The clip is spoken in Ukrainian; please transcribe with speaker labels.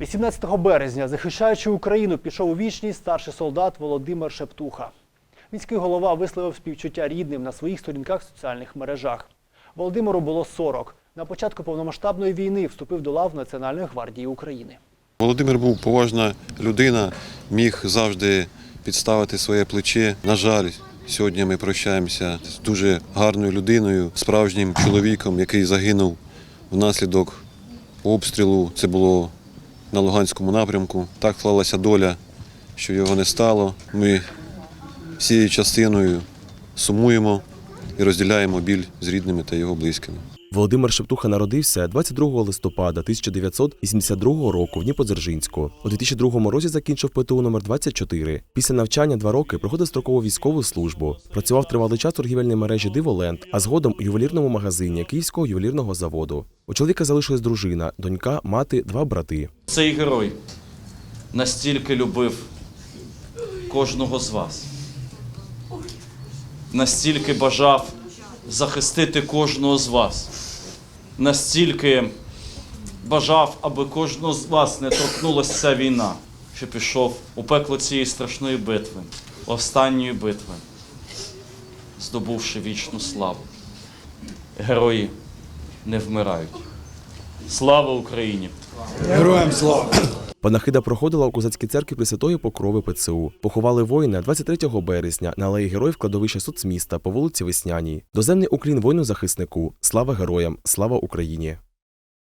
Speaker 1: 18 березня, захищаючи Україну, пішов у вічність старший солдат Володимир Шептуха. Міський голова висловив співчуття рідним на своїх сторінках в соціальних мережах. Володимиру було 40. На початку повномасштабної війни вступив до лав Національної гвардії України.
Speaker 2: Володимир був поважна людина, міг завжди підставити своє плече. На жаль, сьогодні ми прощаємося з дуже гарною людиною, справжнім чоловіком, який загинув внаслідок обстрілу. Це було на Луганському напрямку. Так склалася доля, що його не стало. Ми всією частиною сумуємо і розділяємо біль з рідними та його близькими.
Speaker 3: Володимир Шептуха народився 22 листопада 1982 року в Дніпродзержинську. У 2002 році закінчив ПТУ номер 24 Після навчання два роки проходив строкову військову службу. Працював тривалий час у торгівельній мережі Диволенд, а згодом у ювелірному магазині Київського ювелірного заводу. У чоловіка залишилась дружина, донька, мати, два брати.
Speaker 4: Цей герой настільки любив кожного з вас, настільки бажав захистити кожного з вас, настільки бажав, аби кожного з вас не торкнулася ця війна, що пішов у пекло цієї страшної битви, останньої битви, здобувши вічну славу. Герої не вмирають. Слава Україні!
Speaker 5: Героям слава!
Speaker 3: Панахида проходила у козацькій церкві Пресвятої Покрови ПЦУ. Поховали воїна 23 березня на алеї героїв кладовища соцміста по вулиці Весняній. Доземний уклін воїну захиснику. Слава героям! Слава Україні!